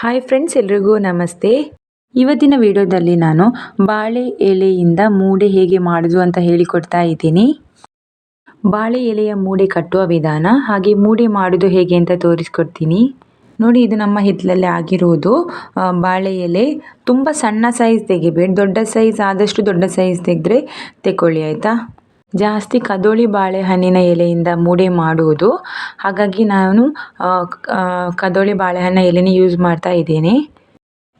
Hi friends ಎಲ್ರಿಗೂ ನಮಸ್ತೆ. ಇವತ್ತಿನ ವಿಡಿಯೋದಲ್ಲಿ ನಾನು ಬಾಳೆ ಎಲೆಯಿಂದ ಮೂಡೆ ಹೇಗೆ ಮಾಡೋದು ಅಂತ ಹೇಳಿಕೊಡ್ತಾ ಇದ್ದೀನಿ. ಬಾಳೆ ಎಲೆಯ ಮೂಡೆ ಕಟ್ಟುವ ವಿಧಾನ, ಹಾಗೆ ಮೂಡೆ ಮಾಡೋದು ಹೇಗೆ ಅಂತ ತೋರಿಸ್ಕೊಡ್ತೀನಿ. ನೋಡಿ, ಇದು ನಮ್ಮ ಹಿತ್ತಲಲ್ಲೇ ಆಗಿರೋದು. ಬಾಳೆ ಎಲೆ ತುಂಬ ಸಣ್ಣ ಸೈಜ್ ತೆಗಿಬೇಡಿ ದೊಡ್ಡ ಸೈಜ್ ಆದಷ್ಟು ದೊಡ್ಡ ಸೈಜ್ ತೆಗೆದ್ರೆ ತೆಕ್ಕೊಳ್ಳಿ, ಆಯಿತಾ? ಜಾಸ್ತಿ ಕದೋಳಿ ಬಾಳೆಹಣ್ಣಿನ ಎಲೆಯಿಂದ ಮೂಡೆ ಮಾಡುವುದು. ಹಾಗಾಗಿ ನಾನು ಕದೋಳಿ ಬಾಳೆಹಣ್ಣ ಎಲೆನೇ ಯೂಸ್ ಮಾಡ್ತಾ ಇದ್ದೇನೆ.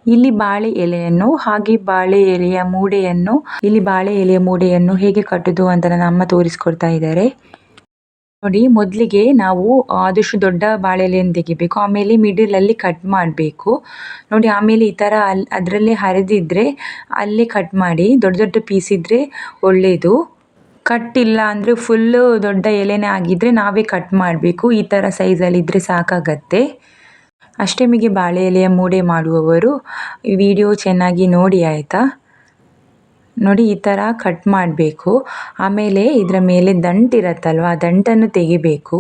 ಇಲ್ಲಿ ಬಾಳೆ ಎಲೆಯನ್ನು, ಹಾಗೆ ಬಾಳೆ ಎಲೆಯ ಮೂಡೆಯನ್ನು, ಇಲ್ಲಿ ಬಾಳೆ ಎಲೆಯ ಮೂಡೆಯನ್ನು ಹೇಗೆ ಕಟ್ಟುದು ಅಂತ ನನ್ನ ಅಮ್ಮ ತೋರಿಸ್ಕೊಡ್ತಾ ಇದ್ದಾರೆ. ನೋಡಿ, ಮೊದಲಿಗೆ ನಾವು ಆದಷ್ಟು ದೊಡ್ಡ ಬಾಳೆ ಎಲೆಯನ್ನು ತೆಗಿಬೇಕು, ಆಮೇಲೆ ಮಿಡಿಲ್ ಅಲ್ಲಿ ಕಟ್ ಮಾಡಬೇಕು. ನೋಡಿ, ಆಮೇಲೆ ಈ ಥರ ಅಲ್ಲಿ ಅದರಲ್ಲೇ ಹರಿದಿದ್ರೆ ಅಲ್ಲೇ ಕಟ್ ಮಾಡಿ, ದೊಡ್ಡ ದೊಡ್ಡ ಪೀಸ್ ಇದ್ರೆ ಒಳ್ಳೆಯದು ಕಟ್ ಇಲ್ಲ ಅಂದರೆ ಫುಲ್ಲು ದೊಡ್ಡ ಎಲೆನೇ ಆಗಿದ್ರೆ ನಾವೇ ಕಟ್ ಮಾಡಬೇಕು. ಈ ಥರ ಸೈಜಲ್ಲಿ ಇದ್ದರೆ ಸಾಕಾಗತ್ತೆ. ಅಷ್ಟಮಿಗೆ ಬಾಳೆ ಎಲೆಯ ಮೂಡೆ ಮಾಡುವವರು ಈ ವಿಡಿಯೋ ಚೆನ್ನಾಗಿ ನೋಡಿ ಆಯಿತಾ? ನೋಡಿ ಈ ಥರ ಕಟ್ ಮಾಡಬೇಕು. ಆಮೇಲೆ ಇದರ ಮೇಲೆ ದಂಟಿರತ್ತಲ್ವ ಆ ದಂಟನ್ನು ತೆಗಿಬೇಕು.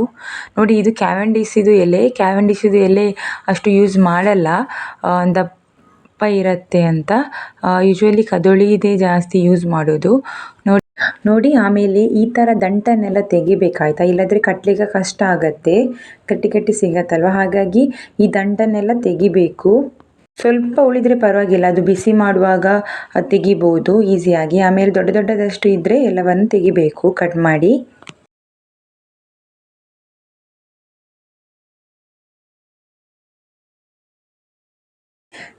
ನೋಡಿ ಇದು ಕ್ಯಾವೆಂಡಿಸಿದು ಎಲೆ. ಕ್ಯಾವೆಂಡಿಸಿದು ಎಲೆ ಅಷ್ಟು ಯೂಸ್ ಮಾಡಲ್ಲ. ಆ, ದಪ್ಪ ಇರುತ್ತೆ ಅಂತ ಯೂಶ್ವಲಿ ಕದೋಳಿದೇ ಜಾಸ್ತಿ ಯೂಸ್ ಮಾಡೋದು. ನೋಡಿ ನೋಡಿ ಆಮೇಲೆ ಈ ಥರ ದಂಟನ್ನೆಲ್ಲ ತೆಗಿಬೇಕಾಯ್ತಾ? ಇಲ್ಲಾಂದರೆ ಕಟ್ಟಲಿಕ್ಕೆ ಕಷ್ಟ ಆಗತ್ತೆ, ಕಟ್ಟಿ ಕಟ್ಟಿ ಸಿಗತ್ತಲ್ವ? ಹಾಗಾಗಿ ಈ ದಂಟನ್ನೆಲ್ಲ ತೆಗಿಬೇಕು. ಸ್ವಲ್ಪ ಉಳಿದರೆ ಪರವಾಗಿಲ್ಲ, ಅದು ಬಿಸಿ ಮಾಡುವಾಗ ತೆಗಿಬೋದು ಈಸಿಯಾಗಿ ಆಮೇಲೆ ದೊಡ್ಡ ದೊಡ್ಡದಷ್ಟು ಇದ್ದರೆ ಎಲ್ಲವನ್ನು ತೆಗಿಬೇಕು ಕಟ್ ಮಾಡಿ.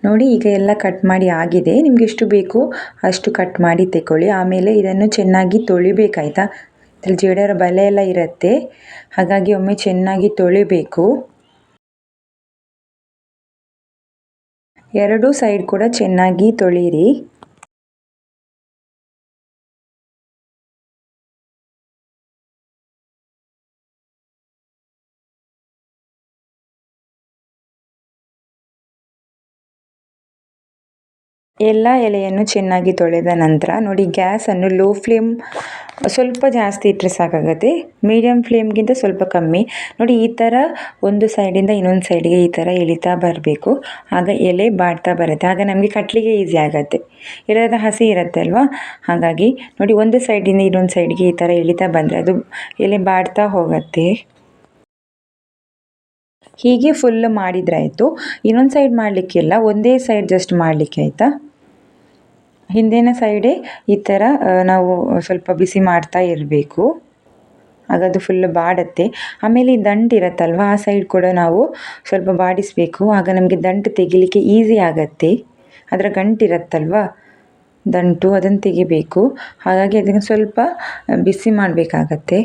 ನೋಡಿ, ಈಗ ಎಲ್ಲ ಕಟ್ ಮಾಡಿ ಆಗಿದೆ. ನಿಮ್ಗೆ ಎಷ್ಟು ಬೇಕು ಅಷ್ಟು ಕಟ್ ಮಾಡಿ ತೆಕೊಳ್ಳಿ. ಆಮೇಲೆ ಇದನ್ನು ಚೆನ್ನಾಗಿ ತೊಳಿಬೇಕಾಯ್ತಾ? ಇದ್ರಲ್ಲಿ ಜೇಡರ ಬಲೆ ಎಲ್ಲ ಇರುತ್ತೆ. ಹಾಗಾಗಿ ಒಮ್ಮೆ ಚೆನ್ನಾಗಿ ತೊಳಿಬೇಕು. ಎರಡೂ ಸೈಡ್ ಕೂಡ ಚೆನ್ನಾಗಿ ತೊಳೀರಿ. ಎಲ್ಲ ಎಲೆಯನ್ನು ಚೆನ್ನಾಗಿ ತೊಳೆದ ನಂತರ ನೋಡಿ ಗ್ಯಾಸನ್ನು ಲೋ ಫ್ಲೇಮ್ ಸ್ವಲ್ಪ ಜಾಸ್ತಿ ಇಟ್ಟರೆ ಸಾಕಾಗತ್ತೆ. ಮೀಡಿಯಮ್ ಫ್ಲೇಮ್ಗಿಂತ ಸ್ವಲ್ಪ ಕಮ್ಮಿ. ನೋಡಿ ಈ ಥರ ಒಂದು ಸೈಡಿಂದ ಇನ್ನೊಂದು ಸೈಡಿಗೆ ಈ ಥರ ಎಳಿತಾ ಬರಬೇಕು. ಆಗ ಎಲೆ ಬಾಡ್ತಾ ಬರುತ್ತೆ. ಆಗ ನಮಗೆ ಕಟ್ಲಿಗೆ ಈಸಿ ಆಗುತ್ತೆ. ಇಲ್ಲದ ಹಸಿ ಇರುತ್ತೆ ಅಲ್ವಾ? ಹಾಗಾಗಿ ನೋಡಿ ಒಂದು ಸೈಡಿಂದ ಇನ್ನೊಂದು ಸೈಡ್ಗೆ ಈ ಥರ ಎಳಿತಾ ಬಂದರೆ ಅದು ಎಲೆ ಬಾಡ್ತಾ ಹೋಗುತ್ತೆ. ಹೀಗೆ ಫುಲ್ ಮಾಡಿದ್ರಾಯಿತು ಇನ್ನೊಂದು ಸೈಡ್ ಮಾಡಲಿಕ್ಕಿಲ್ಲ. ಒಂದೇ ಸೈಡ್ ಜಸ್ಟ್ ಮಾಡಲಿಕ್ಕೆ ಆಯಿತಾ? ಹಿಂದಿನ ಸೈಡೇ ಈ ಥರ ನಾವು ಸ್ವಲ್ಪ ಬಿಸಿ ಮಾಡ್ತಾ ಇರಬೇಕು. ಆಗ ಅದು ಫುಲ್ ಬಾಡತ್ತೆ. ಆಮೇಲೆ ಈ ದಂಟು ಇರುತ್ತಲ್ವ, ಆ ಸೈಡ್ ಕೂಡ ನಾವು ಸ್ವಲ್ಪ ಬಾಡಿಸಬೇಕು. ಆಗ ನಮಗೆ ದಂಟು ತೆಗಿಲಿಕ್ಕೆ ಈಸಿ ಆಗತ್ತೆ. ಅದರ ಗಂಟು ಇರುತ್ತಲ್ವ, ದಂಟು ಅದನ್ನು ತೆಗಿಬೇಕು. ಹಾಗಾಗಿ ಅದನ್ನು ಸ್ವಲ್ಪ ಬಿಸಿ ಮಾಡಬೇಕಾಗತ್ತೆ.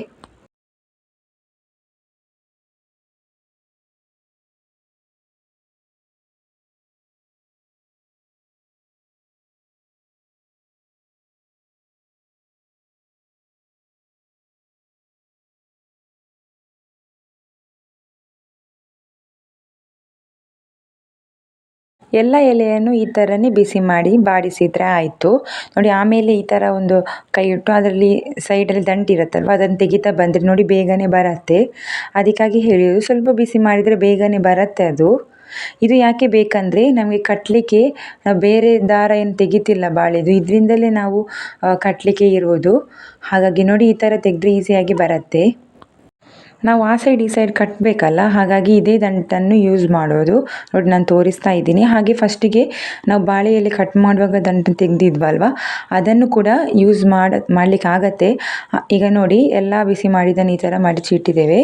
ಎಲ್ಲ ಎಲೆಯನ್ನು ಈ ಥರನೇ ಬಿಸಿ ಮಾಡಿ ಬಾಡಿಸಿದರೆ ಆಯಿತು. ನೋಡಿ, ಆಮೇಲೆ ಈ ಥರ ಒಂದು ಕೈ ಇಟ್ಟು ಅದರಲ್ಲಿ ಸೈಡಲ್ಲಿ ದಂಟು ಇರುತ್ತಲ್ವ, ಅದನ್ನು ತೆಗಿತಾ ಬಂದರೆ ನೋಡಿ ಬೇಗನೆ ಬರುತ್ತೆ. ಅದಕ್ಕಾಗಿ ಹೇಳಿದ್ರು ಸ್ವಲ್ಪ ಬಿಸಿ ಮಾಡಿದರೆ ಬೇಗನೆ ಬರುತ್ತೆ ಅದು. ಇದು ಯಾಕೆ ಬೇಕಂದರೆ, ನಮಗೆ ಕಟ್ಟಲಿಕ್ಕೆ ಬೇರೆ ದಾರ ಏನು ತೆಗಿತಿಲ್ಲ ಬಾಳೆದು, ಇದರಿಂದಲೇ ನಾವು ಕಟ್ಟಲಿಕ್ಕೆ ಇರುವುದು ಹಾಗಾಗಿ ನೋಡಿ, ಈ ಥರ ತೆಗೆದ್ರೆ ಈಸಿಯಾಗಿ ಬರುತ್ತೆ. ನಾವು ಆ ಸೈಡ್ ಈ ಸೈಡ್ ಕಟ್ಟಬೇಕಲ್ಲ ಹಾಗಾಗಿ ಇದೇ ದಂಟನ್ನು ಯೂಸ್ ಮಾಡೋದು. ನೋಡಿ, ನಾನು ತೋರಿಸ್ತಾ ಇದ್ದೀನಿ. ಹಾಗೆ ಫಸ್ಟಿಗೆ ನಾವು ಬಾಳೆಯಲ್ಲಿ ಕಟ್ ಮಾಡುವಾಗ ದಂಟು ತೆಗೆದಿದ್ವಲ್ವ? ಅದನ್ನು ಕೂಡ ಯೂಸ್ ಮಾಡ, ಮಾಡಲಿಕ್ಕೆ ಆಗತ್ತೆ. ಈಗ ನೋಡಿ, ಎಲ್ಲ ಬಿಸಿ ಮಾಡಿದ್ದನ್ನು ಈ ಥರ ಮಡಚಿಟ್ಟಿದ್ದೇವೆ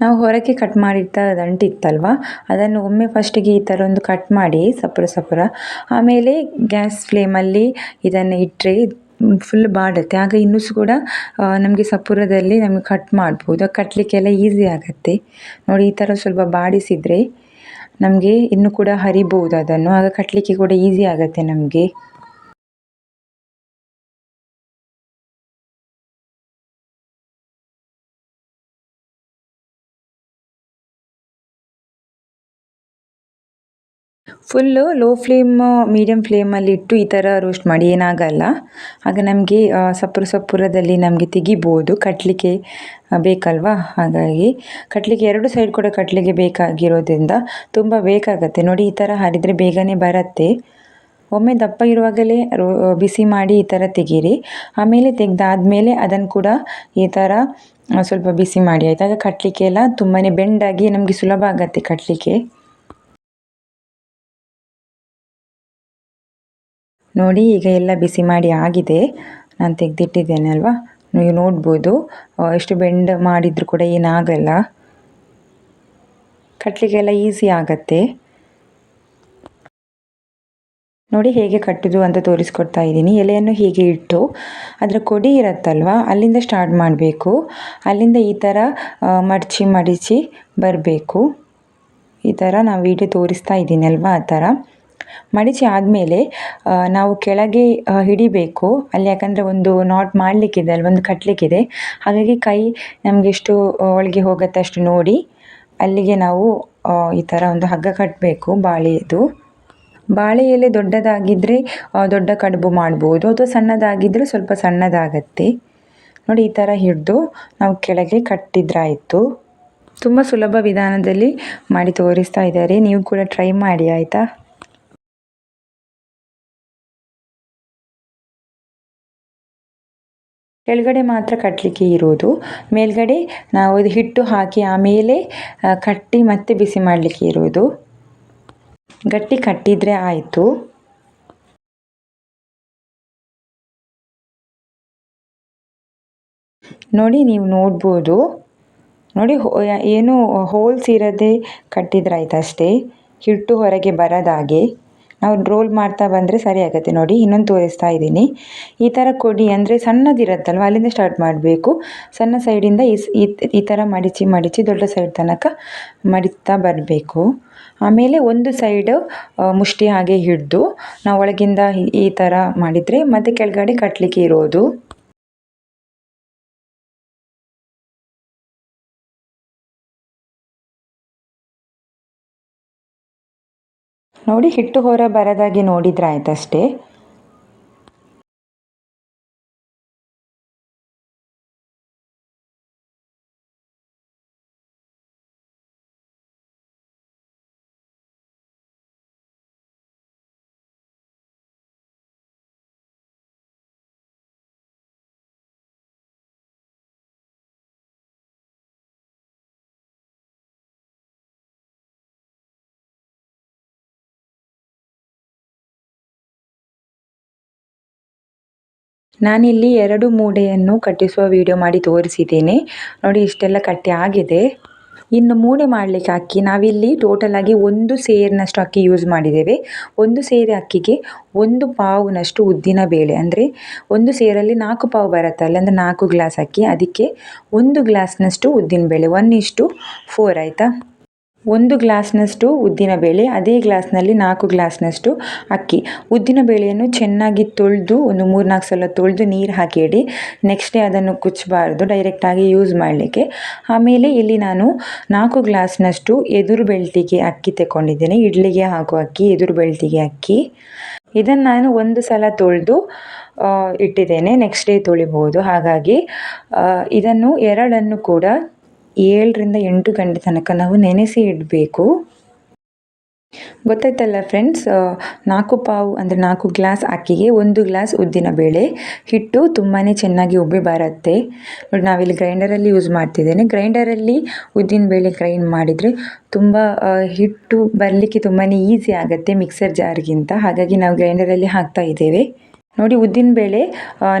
ನಾವು ಹೊರಕ್ಕೆ ಕಟ್ ಮಾಡಿಟ್ಟ ದಂಟಿತ್ತಲ್ವ ಅದನ್ನು ಒಮ್ಮೆ ಫಸ್ಟಿಗೆ ಈ ಥರ ಒಂದು ಕಟ್ ಮಾಡಿ, ಸಪುರ ಸಪುರ. ಆಮೇಲೆ ಗ್ಯಾಸ್ ಫ್ಲೇಮಲ್ಲಿ ಇದನ್ನು ಇಟ್ಟರೆ ಫುಲ್ ಬಾಡುತ್ತೆ. ಆಗ ಇನ್ನೂ ಸಹ ಕೂಡ ನಮಗೆ ಸಪೂರದಲ್ಲಿ ನಮಗೆ ಕಟ್ ಮಾಡ್ಬೋದು. ಕಟ್ಟಲಿಕ್ಕೆಲ್ಲ ಈಸಿ ಆಗುತ್ತೆ. ನೋಡಿ, ಈ ಥರ ಸ್ವಲ್ಪ ಬಾಡಿಸಿದರೆ ನಮಗೆ ಇನ್ನೂ ಕೂಡ ಹರಿಬೋದು ಅದನ್ನು. ಆಗ ಕಟ್ಟಲಿಕ್ಕೆ ಕೂಡ ಈಸಿ ಆಗುತ್ತೆ ನಮಗೆ. ಫುಲ್ಲು ಲೋ ಫ್ಲೇಮ್ ಮೀಡಿಯಮ್ ಫ್ಲೇಮಲ್ಲಿ ಇಟ್ಟು ಈ ಥರ ರೋಸ್ಟ್ ಮಾಡಿ. ಏನಾಗಲ್ಲ. ಆಗ ನಮಗೆ ಸಪ್ಪುರ ಸಪ್ಪುರದಲ್ಲಿ ನಮಗೆ ತೆಗಿಬೋದು. ಕಟ್ಟಲಿಕ್ಕೆ ಬೇಕಲ್ವಾ? ಹಾಗಾಗಿ ಕಟ್ಟಲಿಕ್ಕೆ ಎರಡು ಸೈಡ್ ಕೂಡ ಕಟ್ಟಲಿಕ್ಕೆ ಬೇಕಾಗಿರೋದ್ರಿಂದ ತುಂಬ ಬೇಕಾಗತ್ತೆ. ನೋಡಿ ಈ ಥರ ಹರಿದರೆ ಬೇಗನೆ ಬರುತ್ತೆ. ಒಮ್ಮೆ ದಪ್ಪ ಇರುವಾಗಲೇ ಬಿಸಿ ಮಾಡಿ ಈ ಥರ ತೆಗೀರಿ. ಆಮೇಲೆ ತೆಗೆದಾದ್ಮೇಲೆ ಅದನ್ನು ಕೂಡ ಈ ಥರ ಸ್ವಲ್ಪ ಬಿಸಿ ಮಾಡಿ. ಆಯ್ತು ಕಟ್ಟಲಿಕ್ಕೆ ಎಲ್ಲ ತುಂಬಾ ಬೆಂಡಾಗಿ ನಮಗೆ ಸುಲಭ ಆಗತ್ತೆ ಕಟ್ಟಲಿಕ್ಕೆ ನೋಡಿ, ಈಗ ಎಲ್ಲ ಬಿಸಿ ಮಾಡಿ ಆಗಿದೆ. ನಾನು ತೆಗೆದಿಟ್ಟಿದ್ದೇನೆ ಅಲ್ವಾ ನೀವು ನೋಡ್ಬೋದು. ಎಷ್ಟು ಬೆಂಡ್ ಮಾಡಿದರೂ ಕೂಡ ಏನಾಗಲ್ಲ. ಕಟ್ಟಲಿಕ್ಕೆಲ್ಲ ಈಸಿ ಆಗತ್ತೆ. ನೋಡಿ, ಹೇಗೆ ಕಟ್ಟೋದು ಅಂತ ತೋರಿಸ್ಕೊಡ್ತಾ ಇದ್ದೀನಿ. ಎಲೆಯನ್ನು ಹೀಗೆ ಇಟ್ಟು ಅದರ ಕೊಡಿ ಇರುತ್ತಲ್ವ? ಅಲ್ಲಿಂದ ಸ್ಟಾರ್ಟ್ ಮಾಡಬೇಕು. ಅಲ್ಲಿಂದ ಈ ಥರ ಮಡಚಿ ಮಡಚಿ ಬರಬೇಕು. ಈ ಥರ ನಾವು ವಿಡಿಯೋ ತೋರಿಸ್ತಾ ಇದ್ದೀನಲ್ವ? ಆ ಥರ ಮಡಿಚಿ ಆದಮೇಲೆ ನಾವು ಕೆಳಗೆ ಹಿಡಿಬೇಕು. ಅಲ್ಲಿ ಯಾಕಂದರೆ ಒಂದು ನಾಟ್ ಮಾಡಲಿಕ್ಕಿದೆ, ಅಲ್ಲಿ ಒಂದು ಕಟ್ಟಲಿಕ್ಕಿದೆ ಹಾಗಾಗಿ ಕೈ ನಮಗೆ ಎಷ್ಟು ಒಳಗೆ ಹೋಗುತ್ತೆ ಅಷ್ಟು ನೋಡಿ. ಅಲ್ಲಿಗೆ ನಾವು ಈ ಥರ ಒಂದು ಹಗ್ಗ ಕಟ್ಟಬೇಕು ಬಾಳೆಯದು ಬಾಳೆ ಎಲೆ ದೊಡ್ಡದಾಗಿದ್ದರೆ ದೊಡ್ಡ ಕಡುಬು ಮಾಡ್ಬೋದು. ಅಥವಾ ಸಣ್ಣದಾಗಿದ್ದರೆ ಸ್ವಲ್ಪ ಸಣ್ಣದಾಗತ್ತೆ. ನೋಡಿ, ಈ ಥರ ಹಿಡಿದು ನಾವು ಕೆಳಗೆ ಕಟ್ಟಿದ್ರಾಯಿತು. ತುಂಬ ಸುಲಭ ವಿಧಾನದಲ್ಲಿ ಮಾಡಿ ತೋರಿಸ್ತಾ ಇದ್ದಾರೆ. ನೀವು ಕೂಡ ಟ್ರೈ ಮಾಡಿ, ಆಯಿತಾ? ಕೆಳಗಡೆ ಮಾತ್ರ ಕಟ್ಟಲಿಕ್ಕೆ ಇರೋದು. ಮೇಲ್ಗಡೆ ನಾವು ಇದು ಹಿಟ್ಟು ಹಾಕಿ ಆಮೇಲೆ ಕಟ್ಟಿ ಮತ್ತೆ ಬಿಸಿ ಮಾಡಲಿಕ್ಕೆ ಇರೋದು. ಗಟ್ಟಿ ಕಟ್ಟಿದರೆ ಆಯಿತು. ನೋಡಿ ನೀವು ನೋಡ್ಬೋದು. ನೋಡಿ ಏನು ಹೋಲ್ಸ್ ಇರದೆ ಕಟ್ಟಿದ್ರಾಯ್ತು ಅಷ್ಟೇ. ಹಿಟ್ಟು ಹೊರಗೆ ಬರದಾಗೆ ನಾವು ರೋಲ್ ಮಾಡ್ತಾ ಬಂದರೆ ಸರಿ ಆಗುತ್ತೆ ನೋಡಿ, ಇನ್ನೊಂದು ತೋರಿಸ್ತಾ ಇದ್ದೀನಿ. ಈ ಥರ ಕೊಡಿ ಅಂದರೆ ಸಣ್ಣದಿರುತ್ತಲ್ವ, ಅಲ್ಲಿಂದ ಸ್ಟಾರ್ಟ್ ಮಾಡಬೇಕು. ಸಣ್ಣ ಸೈಡಿಂದ ಈ ಈ ಥರ ಮಡಿಚಿ ಮಡಿಚಿ ದೊಡ್ಡ ಸೈಡ್ ತನಕ ಮಡಿತಾ ಬರಬೇಕು. ಆಮೇಲೆ ಒಂದು ಸೈಡು ಮುಷ್ಟಿ ಹಾಗೆ ಹಿಡಿದು ನಾವು ಒಳಗಿಂದ ಈ ಥರ ಮಾಡಿದರೆ ಮತ್ತು ಕೆಳಗಡೆ ಕಟ್ಟಲಿಕ್ಕೆ ಇರೋದು. ನೋಡಿ ಹಿಟ್ಟು ಹೊರ ಬರದಾಗೆ ನೋಡಿದ್ರೆ ಆಯ್ತಷ್ಟೇ ನಾನಿಲ್ಲಿ ಎರಡು ಮೂಡೆಯನ್ನು ಕಟ್ಟಿಸುವ ವಿಡಿಯೋ ಮಾಡಿ ತೋರಿಸಿದ್ದೇನೆ. ನೋಡಿ, ಇಷ್ಟೆಲ್ಲ ಕಟ್ಟಿ ಆಗಿದೆ. ಇನ್ನು ಮೂಡೆ ಮಾಡಲಿಕ್ಕೆ ಅಕ್ಕಿ, ನಾವಿಲ್ಲಿ ಟೋಟಲಾಗಿ ಒಂದು ಸೇರಿನಷ್ಟು ಅಕ್ಕಿ ಯೂಸ್ ಮಾಡಿದ್ದೇವೆ. ಒಂದು ಸೇರೆ ಅಕ್ಕಿಗೆ ಒಂದು ಪಾವುನಷ್ಟು ಉದ್ದಿನ ಬೇಳೆ. ಅಂದರೆ ಒಂದು ಸೇರಲ್ಲಿ ನಾಲ್ಕು ಪಾವು ಬರುತ್ತಲ್ಲ ಅಂದರೆ ನಾಲ್ಕು ಗ್ಲಾಸ್ ಅಕ್ಕಿ. ಅದಕ್ಕೆ ಒಂದು ಗ್ಲಾಸ್ನಷ್ಟು ಉದ್ದಿನ ಬೇಳೆ ಒನ್ ಇಷ್ಟು ಫೋರ್ ಆಯಿತಾ? ಒಂದು ಗ್ಲಾಸ್ನಷ್ಟು ಉದ್ದಿನ ಬೇಳೆ, ಅದೇ ಗ್ಲಾಸ್ನಲ್ಲಿ ನಾಲ್ಕು ಗ್ಲಾಸ್ನಷ್ಟು ಅಕ್ಕಿ. ಉದ್ದಿನ ಬೇಳೆಯನ್ನು ಚೆನ್ನಾಗಿ ತೊಳೆದು, ಒಂದು ಮೂರು ನಾಲ್ಕು ಸಲ ತೊಳೆದು ನೀರು ಹಾಕಿ ಇಡಿ. ನೆಕ್ಸ್ಟ್ ಡೇ ಅದನ್ನು ಕುಚ್ಚಬಾರ್ದು ಡೈರೆಕ್ಟಾಗಿ ಯೂಸ್ ಮಾಡಲಿಕ್ಕೆ. ಆಮೇಲೆ ಇಲ್ಲಿ ನಾನು ನಾಲ್ಕು ಗ್ಲಾಸ್ನಷ್ಟು ಎದುರು ಬೆಳ್ತಿಗೆ ಅಕ್ಕಿ ತಗೊಂಡಿದ್ದೇನೆ ಇಡ್ಲಿಗೆ ಹಾಕುವ ಅಕ್ಕಿ, ಎದುರು ಬೆಳ್ತಿಗೆ ಅಕ್ಕಿ. ಇದನ್ನು ನಾನು ಒಂದು ಸಲ ತೊಳೆದು ಇಟ್ಟಿದ್ದೇನೆ. ನೆಕ್ಸ್ಟ್ ಡೇ ತೊಳಿಬೋದು. ಹಾಗಾಗಿ ಇದನ್ನು ಎರಡನ್ನು ಕೂಡ ಏಳರಿಂದ ಎಂಟು ಗಂಟೆ ತನಕ ನಾವು ನೆನೆಸಿ ಇಡಬೇಕು. ಗೊತ್ತಾಯ್ತಲ್ಲ ಫ್ರೆಂಡ್ಸ್ ನಾಲ್ಕು ಪಾವು ಅಂದರೆ ನಾಲ್ಕು ಗ್ಲಾಸ್ ಅಕ್ಕಿಗೆ ಒಂದು ಗ್ಲಾಸ್ ಉದ್ದಿನ ಬೇಳೆ ಹಿಟ್ಟು ತುಂಬಾ ಚೆನ್ನಾಗಿ ಉಬ್ಬಿ ಬರುತ್ತೆ. ನೋಡಿ, ನಾವಿಲ್ಲಿ ಗ್ರೈಂಡರಲ್ಲಿ ಯೂಸ್ ಮಾಡ್ತಿದ್ದೇನೆ. ಗ್ರೈಂಡರಲ್ಲಿ ಉದ್ದಿನ ಬೇಳೆ ಗ್ರೈಂಡ್ ಮಾಡಿದರೆ ತುಂಬ ಹಿಟ್ಟು ಬರಲಿಕ್ಕೆ ತುಂಬಾ ಈಸಿ ಆಗುತ್ತೆ ಮಿಕ್ಸರ್ ಜಾರ್ಗಿಂತ ಹಾಗಾಗಿ ನಾವು ಗ್ರೈಂಡರಲ್ಲಿ ಹಾಕ್ತಾ ಇದ್ದೇವೆ. ನೋಡಿ ಉದ್ದಿನ ಬೇಳೆ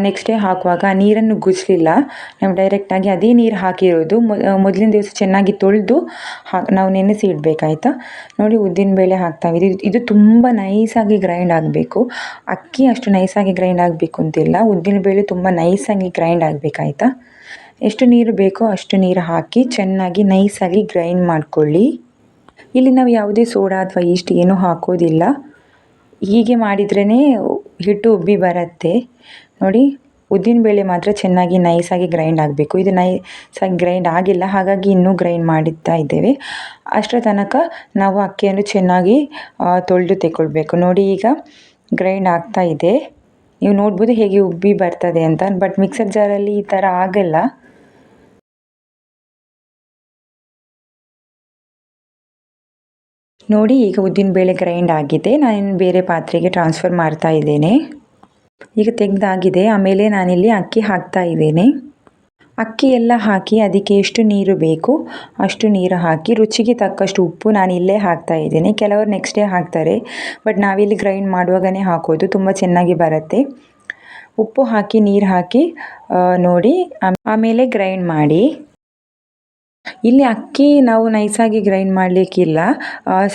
ನೆಕ್ಸ್ಟ್ ಡೇ ಹಾಕುವಾಗ ನೀರನ್ನು ಗುಜ್ಲಿಲ್ಲ. ನಾವು ಡೈರೆಕ್ಟಾಗಿ ಅದೇ ನೀರು ಹಾಕಿರೋದು. ಮೊದಲಿನ ದಿವಸ ಚೆನ್ನಾಗಿ ತೊಳೆದು ಹಾ ನಾವು ನೆನೆಸಿ ಇಡಬೇಕಾಯ್ತಾ? ನೋಡಿ ಉದ್ದಿನ ಬೇಳೆ ಹಾಕ್ತಾ ಇದು ಇದು ತುಂಬ ನೈಸಾಗಿ ಗ್ರೈಂಡ್ ಆಗಬೇಕು. ಅಕ್ಕಿ ಅಷ್ಟು ನೈಸಾಗಿ ಗ್ರೈಂಡ್ ಆಗಬೇಕು ಅಂತಿಲ್ಲ. ಉದ್ದಿನ ಬೇಳೆ ತುಂಬ ನೈಸಾಗಿ ಗ್ರೈಂಡ್ ಆಗಬೇಕಾಯ್ತಾ? ಎಷ್ಟು ನೀರು ಬೇಕೋ ಅಷ್ಟು ನೀರು ಹಾಕಿ ಚೆನ್ನಾಗಿ ನೈಸಾಗಿ ಗ್ರೈಂಡ್ ಮಾಡಿಕೊಳ್ಳಿ. ಇಲ್ಲಿ ನಾವು ಯಾವುದೇ ಸೋಡಾ ಅಥವಾ ಈಸ್ಟ್ ಏನೂ ಹಾಕೋದಿಲ್ಲ. ಹೀಗೆ ಮಾಡಿದ್ರೇ ಹಿಟ್ಟು ಉಬ್ಬಿ ಬರುತ್ತೆ. ನೋಡಿ ಉದ್ದಿನಬೇಳೆ ಮಾತ್ರ ಚೆನ್ನಾಗಿ ನೈಸಾಗಿ ಗ್ರೈಂಡ್ ಆಗಬೇಕು. ಇದು ನೈಸಾಗಿ ಗ್ರೈಂಡ್ ಆಗಿಲ್ಲ, ಹಾಗಾಗಿ ಇನ್ನೂ ಗ್ರೈಂಡ್ ಮಾಡುತ್ತಾ ಇದ್ದೇವೆ. ಅಷ್ಟರ ತನಕ ನಾವು ಅಕ್ಕಿಯನ್ನು ಚೆನ್ನಾಗಿ ತೊಳೆದು ತೆಗೊಳ್ಬೇಕು ನೋಡಿ, ಈಗ ಗ್ರೈಂಡ್ ಆಗ್ತಾ ಇದೆ. ನೀವು ನೋಡ್ಬೋದು ಹೇಗೆ ಉಬ್ಬಿ ಬರ್ತದೆ ಅಂತ, ಬಟ್ ಮಿಕ್ಸರ್ ಜಾರಲ್ಲಿ ಈ ಥರ ಆಗಲ್ಲ. ನೋಡಿ, ಈಗ ಉದ್ದಿನ ಬೇಳೆ ಗ್ರೈಂಡ್ ಆಗಿದೆ. ನಾನು ಬೇರೆ ಪಾತ್ರೆಗೆ ಟ್ರಾನ್ಸ್ಫರ್ ಮಾಡ್ತಾ ಇದ್ದೇನೆ. ಈಗ ತೆಗೆದಾಗಿದೆ. ಆಮೇಲೆ ನಾನಿಲ್ಲಿ ಅಕ್ಕಿ ಹಾಕ್ತಾ ಇದ್ದೇನೆ. ಅಕ್ಕಿ ಎಲ್ಲ ಹಾಕಿ ಅದಕ್ಕೆ ಎಷ್ಟು ನೀರು ಬೇಕು, ಅಷ್ಟು ನೀರು ಹಾಕಿ, ರುಚಿಗೆ ತಕ್ಕಷ್ಟು ಉಪ್ಪು ನಾನು ಇಲ್ಲೇ ಹಾಕ್ತಾ ಇದ್ದೇನೆ. ಕೆಲವರು ನೆಕ್ಸ್ಟ್ ಡೇ ಹಾಕ್ತಾರೆ. ಬಟ್ ನಾವಿಲ್ಲಿ ಗ್ರೈಂಡ್ ಮಾಡುವಾಗನೇ ಹಾಕೋದು. ತುಂಬ ಚೆನ್ನಾಗಿ ಬರುತ್ತೆ. ಉಪ್ಪು ಹಾಕಿ, ನೀರು ಹಾಕಿ ನೋಡಿ ಆಮೇಲೆ ಗ್ರೈಂಡ್ ಮಾಡಿ. ಇಲ್ಲಿ ಅಕ್ಕಿ ನಾವು ನೈಸಾಗಿ ಗ್ರೈಂಡ್ ಮಾಡಲಿಕ್ಕಿಲ್ಲ.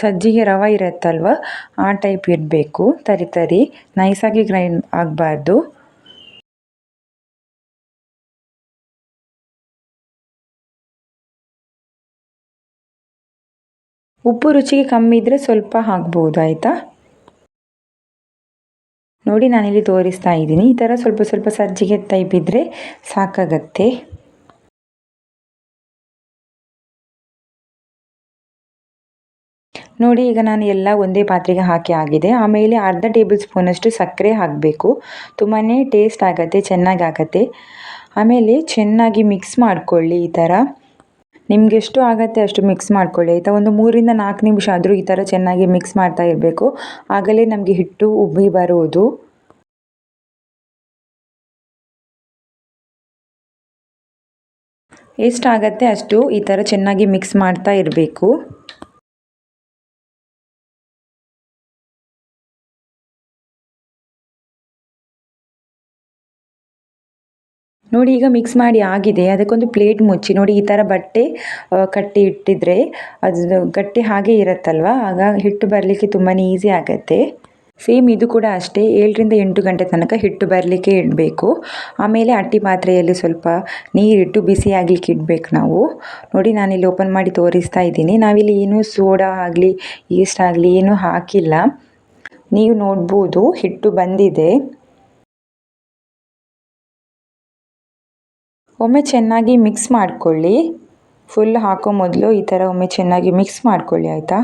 ಸಜ್ಜಿಗೆ ರವೆ ಇರುತ್ತಲ್ವ, ಆ ಟೈಪ್ ಇರಬೇಕು ತರಿ ತರಿ. ನೈಸಾಗಿ ಗ್ರೈಂಡ್ ಆಗಬಾರ್ದು. ಉಪ್ಪು ರುಚಿಗೆ ಕಮ್ಮಿ ಇದ್ದರೆ ಸ್ವಲ್ಪ ಹಾಕ್ಬೋದು, ಆಯಿತಾ? ನೋಡಿ ನಾನಿಲ್ಲಿ ತೋರಿಸ್ತಾ ಇದ್ದೀನಿ. ಈ ಥರ ಸ್ವಲ್ಪ ಸ್ವಲ್ಪ ಸಜ್ಜಿಗೆ ಟೈಪ್ ಇದ್ದರೆ ಸಾಕಾಗತ್ತೆ. ನೋಡಿ, ಈಗ ನಾನು ಎಲ್ಲ ಒಂದೇ ಪಾತ್ರೆಗೆ ಹಾಕಿ ಆಗಿದೆ. ಆಮೇಲೆ ಅರ್ಧ ಟೇಬಲ್ ಸ್ಪೂನಷ್ಟು ಸಕ್ಕರೆ ಹಾಕಬೇಕು. ತುಂಬಾ ಟೇಸ್ಟ್ ಆಗುತ್ತೆ, ಚೆನ್ನಾಗಿ ಆಗುತ್ತೆ. ಆಮೇಲೆ ಚೆನ್ನಾಗಿ ಮಿಕ್ಸ್ ಮಾಡಿಕೊಳ್ಳಿ ಈ ಥರ. ನಿಮ್ಗೆ ಎಷ್ಟು ಆಗುತ್ತೆ ಅಷ್ಟು ಮಿಕ್ಸ್ ಮಾಡ್ಕೊಳ್ಳಿ, ಆಯಿತಾ? ಒಂದು ಮೂರಿಂದ ನಾಲ್ಕು ನಿಮಿಷ ಆದರೂ ಈ ಥರ ಚೆನ್ನಾಗಿ ಮಿಕ್ಸ್ ಮಾಡ್ತಾ ಇರಬೇಕು. ಆಗಲೇ ನಮಗೆ ಹಿಟ್ಟು ಉಬ್ಬಿ ಬರುವುದು ಎಷ್ಟಾಗತ್ತೆ ಅಷ್ಟು ಈ ಥರ ಚೆನ್ನಾಗಿ ಮಿಕ್ಸ್ ಮಾಡ್ತಾ ಇರಬೇಕು. ನೋಡಿ ಈಗ ಮಿಕ್ಸ್ ಮಾಡಿ ಆಗಿದೆ. ಅದಕ್ಕೊಂದು ಪ್ಲೇಟ್ ಮುಚ್ಚಿ, ನೋಡಿ ಈ ಥರ ಬಟ್ಟೆ ಕಟ್ಟಿ ಇಟ್ಟಿದ್ರೆ ಅದು ಗಟ್ಟಿ ಹಾಗೆ ಇರುತ್ತಲ್ವ? ಆಗ ಹಿಟ್ಟು ಬರಲಿಕ್ಕೆ ತುಂಬಾ ಈಸಿ ಆಗುತ್ತೆ. ಸೇಮ್ ಇದು ಕೂಡ ಅಷ್ಟೇ. ಏಳರಿಂದ ಎಂಟು ಗಂಟೆ ತನಕ ಹಿಟ್ಟು ಬರಲಿಕ್ಕೆ ಇಡಬೇಕು. ಆಮೇಲೆ ಅಟ್ಟಿ ಪಾತ್ರೆಯಲ್ಲಿ ಸ್ವಲ್ಪ ನೀರಿಟ್ಟು ಬಿಸಿ ಆಗಲಿಕ್ಕೆ ಇಡಬೇಕು ನಾವು. ನೋಡಿ ನಾನಿಲ್ಲಿ ಓಪನ್ ಮಾಡಿ ತೋರಿಸ್ತಾ ಇದ್ದೀನಿ. ನಾವಿಲ್ಲಿ ಏನು ಸೋಡಾ ಆಗಲಿ ಈಸ್ಟ್ ಆಗಲಿ ಏನೂ ಹಾಕಿಲ್ಲ. ನೀವು ನೋಡ್ಬೋದು, ಹಿಟ್ಟು ಬಂದಿದೆ. ಒಮ್ಮೆ ಚೆನ್ನಾಗಿ ಮಿಕ್ಸ್ ಮಾಡಿಕೊಳ್ಳಿ. ಫುಲ್ ಹಾಕೋ ಮೊದಲು ಈ ಥರ ಒಮ್ಮೆ ಚೆನ್ನಾಗಿ ಮಿಕ್ಸ್ ಮಾಡಿಕೊಳ್ಳಿ ಆಯಿತಾ?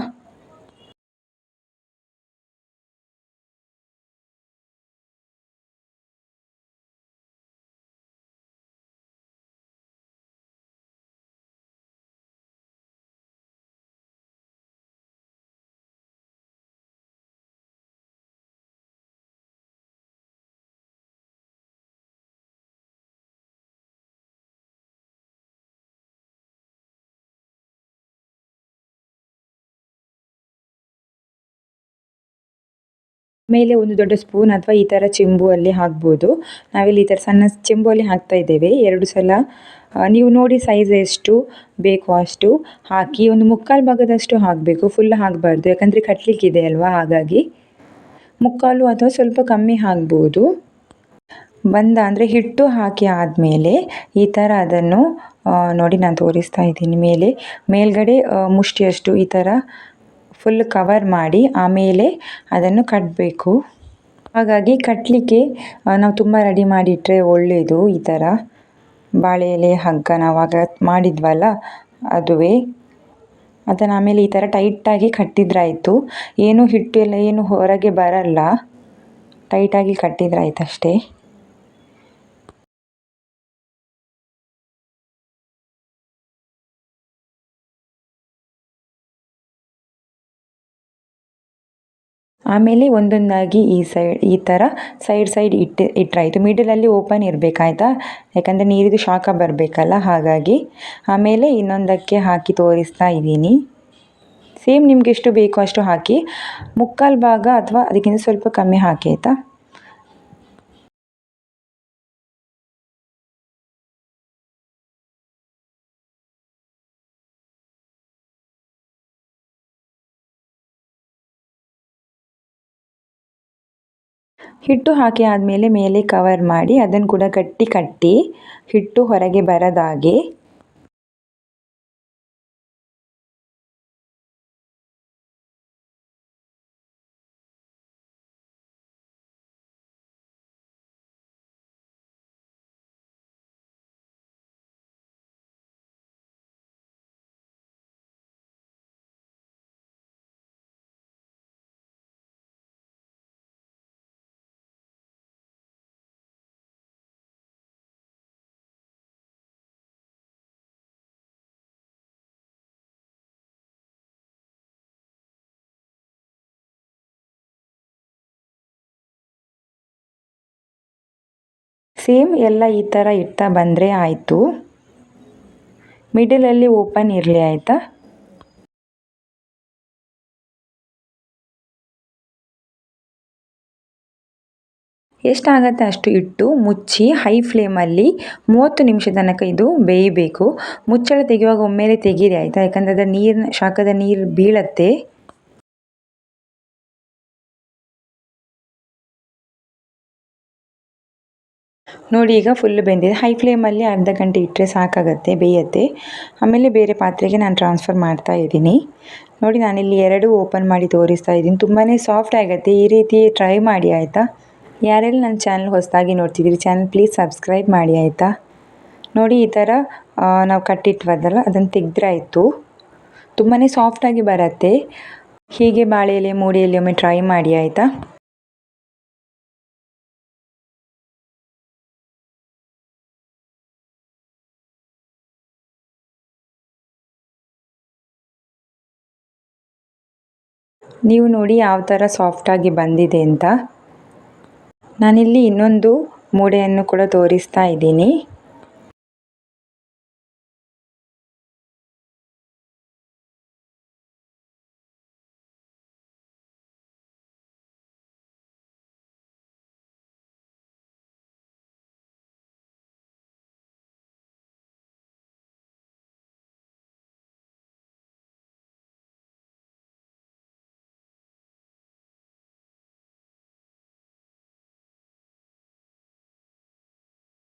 ಮೇಲೆ ಒಂದು ದೊಡ್ಡ ಸ್ಪೂನ್ ಅಥವಾ ಈ ಥರ ಚೆಂಬು ಅಲ್ಲಿ ಹಾಕ್ಬೋದು. ನಾವಿಲ್ಲಿ ಈ ಥರ ಸಣ್ಣ ಚೆಂಬು ಅಲ್ಲಿ ಹಾಕ್ತಾ ಇದ್ದೇವೆ. ಎರಡು ಸಲ ನೀವು ನೋಡಿ ಸೈಜ್ ಎಷ್ಟು ಬೇಕು ಅಷ್ಟು ಹಾಕಿ, ಒಂದು ಮುಕ್ಕಾಲು ಭಾಗದಷ್ಟು ಹಾಕಬೇಕು ಫುಲ್ ಹಾಕಬಾರ್ದು. ಯಾಕಂದರೆ ಕಟ್ಟಲಿಕ್ಕಿದೆ ಅಲ್ವಾ, ಹಾಗಾಗಿ. ಮುಕ್ಕಾಲು ಅಥವಾ ಸ್ವಲ್ಪ ಕಮ್ಮಿ ಹಾಕ್ಬೋದು. ಬಂದ ಅಂದರೆ ಹಿಟ್ಟು ಹಾಕಿ ಆದಮೇಲೆ ಈ ಥರ ಅದನ್ನು ನೋಡಿ ನಾನು ತೋರಿಸ್ತಾ ಇದ್ದೀನಿ. ಮೇಲೆ, ಮೇಲ್ಗಡೆ ಮುಷ್ಟಿಯಷ್ಟು ಈ ಥರ ಫುಲ್ ಕವರ್ ಮಾಡಿ ಆಮೇಲೆ ಅದನ್ನು ಕಟ್ಟಬೇಕು ಹಾಗಾಗಿ ಕಟ್ಟಲಿಕ್ಕೆ ನಾವು ತುಂಬ ರೆಡಿ ಮಾಡಿಟ್ಟರೆ ಒಳ್ಳೆಯದು ಈ ಥರ ಬಾಳೆ ಎಲೆ ಹಗ್ಗ ನಾವಾಗ ಮಾಡಿದ್ವಲ್ಲ, ಅದುವೇ. ಅದನ್ನು ಆಮೇಲೆ ಈ ಥರ ಟೈಟಾಗಿ ಕಟ್ಟಿದ್ರಾಯಿತು. ಏನು ಹಿಟ್ಟು ಎಲ್ಲ ಏನು ಹೊರಗೆ ಬರಲ್ಲ. ಟೈಟಾಗಿ ಕಟ್ಟಿದ್ರಾಯ್ತು ಅಷ್ಟೇ ಆಮೇಲೆ ಒಂದೊಂದಾಗಿ ಈ ಸೈಡ್, ಈ ಥರ ಸೈಡ್ ಸೈಡ್ ಇಟ್ಟು ಇಟ್ಟರಾಯ್ತು ಮಿಡಲಲ್ಲಿ ಓಪನ್ ಇರಬೇಕಾಯ್ತಾ? ಯಾಕಂದರೆ ನೀರಿದು ಶಾಖ ಬರಬೇಕಲ್ಲ, ಹಾಗಾಗಿ. ಆಮೇಲೆ ಇನ್ನೊಂದಕ್ಕೆ ಹಾಕಿ ತೋರಿಸ್ತಾ ಇದ್ದೀನಿ. ಸೇಮ್ ನಿಮ್ಗೆ ಎಷ್ಟು ಬೇಕೋ ಅಷ್ಟು ಹಾಕಿ. ಮುಕ್ಕಾಲು ಭಾಗ ಅಥವಾ ಅದಕ್ಕಿಂತ ಸ್ವಲ್ಪ ಕಮ್ಮಿ ಹಾಕಿ, ಆಯಿತಾ? ಹಿಟ್ಟು ಹಾಕಿ ಆದಮೇಲೆ ಮೇಲೆ ಕವರ್ ಮಾಡಿ ಅದನ್ನು ಕೂಡ ಗಟ್ಟಿ ಕಟ್ಟಿ ಹಿಟ್ಟು ಹೊರಗೆ ಬರದಾಗೆ. ಸೇಮ್ ಎಲ್ಲ ಈ ಥರ ಇಡ್ತಾ ಬಂದರೆ ಆಯಿತು. ಮಿಡಲಲ್ಲಿ ಓಪನ್ ಇರಲಿ ಆಯಿತಾ? ಎಷ್ಟಾಗತ್ತೆ ಅಷ್ಟು ಇಟ್ಟು ಮುಚ್ಚಿ ಹೈ ಫ್ಲೇಮಲ್ಲಿ ಮೂವತ್ತು ನಿಮಿಷ ತನಕ ಇದು ಬೇಯಬೇಕು. ಮುಚ್ಚಳ ತೆಗೆಯುವಾಗ ಒಮ್ಮೆಲೆ ತೆಗೀರಿ ಆಯಿತಾ? ಯಾಕಂದರೆ ಅದರ ನೀರಿನ ಶಾಖದ ನೀರು ಬೀಳತ್ತೆ. ನೋಡಿ, ಈಗ ಫುಲ್ ಬೆಂದಿದೆ. ಹೈ ಫ್ಲೇಮಲ್ಲಿ ಅರ್ಧ ಗಂಟೆ ಇಟ್ಟರೆ ಸಾಕಾಗತ್ತೆ, ಬೇಯತ್ತೆ. ಆಮೇಲೆ ಬೇರೆ ಪಾತ್ರೆಗೆ ನಾನು ಟ್ರಾನ್ಸ್ಫರ್ ಮಾಡ್ತಾ ಇದ್ದೀನಿ. ನೋಡಿ, ನಾನಿಲ್ಲಿ ಎರಡು ಓಪನ್ ಮಾಡಿ ತೋರಿಸ್ತಾ ಇದ್ದೀನಿ. ತುಂಬಾ ಸಾಫ್ಟ್ ಆಗುತ್ತೆ. ಈ ರೀತಿ ಟ್ರೈ ಮಾಡಿ, ಆಯಿತಾ? ಯಾರೆಲ್ಲ ನನ್ನ ಚಾನಲ್ ಹೊಸದಾಗಿ ನೋಡ್ತಿದ್ದೀರಿ ಚಾನಲ್ ಪ್ಲೀಸ್ ಸಬ್ಸ್ಕ್ರೈಬ್ ಮಾಡಿ, ಆಯಿತಾ? ನೋಡಿ, ಈ ಥರ ನಾವು ಕಟ್ಟಿಟ್ವದಲ್ಲ ಅದನ್ನು ತೆಗೆದ್ರಾಯಿತು. ತುಂಬಾ ಸಾಫ್ಟಾಗಿ ಬರುತ್ತೆ. ಹೀಗೆ ಬಾಳೆ ಎಲೆ, ಮೂಡಿ ಎಲೆ ಒಮ್ಮೆ ಟ್ರೈ ಮಾಡಿ, ಆಯಿತಾ? ನೀವು ನೋಡಿ ಯಾವ ಥರ ಸಾಫ್ಟಾಗಿ ಬಂದಿದೆ ಅಂತ. ನಾನಿಲ್ಲಿ ಇನ್ನೊಂದು ಮೂಡೆಯನ್ನು ಕೂಡ ತೋರಿಸ್ತಾ ಇದ್ದೀನಿ.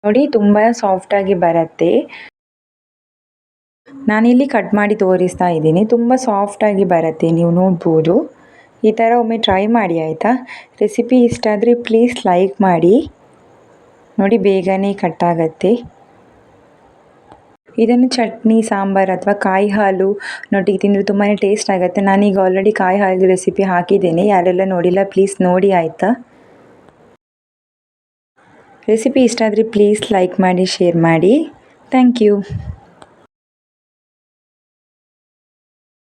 ನೋಡಿ, ತುಂಬ ಸಾಫ್ಟಾಗಿ ಬರುತ್ತೆ. ನಾನಿಲ್ಲಿ ಕಟ್ ಮಾಡಿ ತೋರಿಸ್ತಾ ಇದ್ದೀನಿ. ತುಂಬ ಸಾಫ್ಟಾಗಿ ಬರುತ್ತೆ, ನೀವು ನೋಡ್ಬೋದು. ಈ ಥರ ಒಮ್ಮೆ ಟ್ರೈ ಮಾಡಿ, ಆಯಿತಾ? ರೆಸಿಪಿ ಇಷ್ಟ ಆದರೆ ಪ್ಲೀಸ್ ಲೈಕ್ ಮಾಡಿ. ನೋಡಿ, ಬೇಗನೆ ಕಟ್ಟಾಗತ್ತೆ ಇದನ್ನು ಚಟ್ನಿ, ಸಾಂಬಾರು ಅಥವಾ ಕಾಯಿ ಹಾಲು ನೊಟ್ಟಿಗೆ ತಿಂದರೆ ತುಂಬಾ ಟೇಸ್ಟ್ ಆಗುತ್ತೆ. ನಾನೀಗ ಆಲ್ರೆಡಿ ಕಾಯಿ ಹಾಲು ರೆಸಿಪಿ ಹಾಕಿದ್ದೇನೆ. ಯಾರೆಲ್ಲ ನೋಡಿಲ್ಲ ಪ್ಲೀಸ್ ನೋಡಿ, ಆಯಿತಾ? ರೆಸಿಪಿ ಇಷ್ಟ ಆದರೆ ಪ್ಲೀಸ್ ಲೈಕ್ ಮಾಡಿ ಶೇರ್ ಮಾಡಿ. Thank you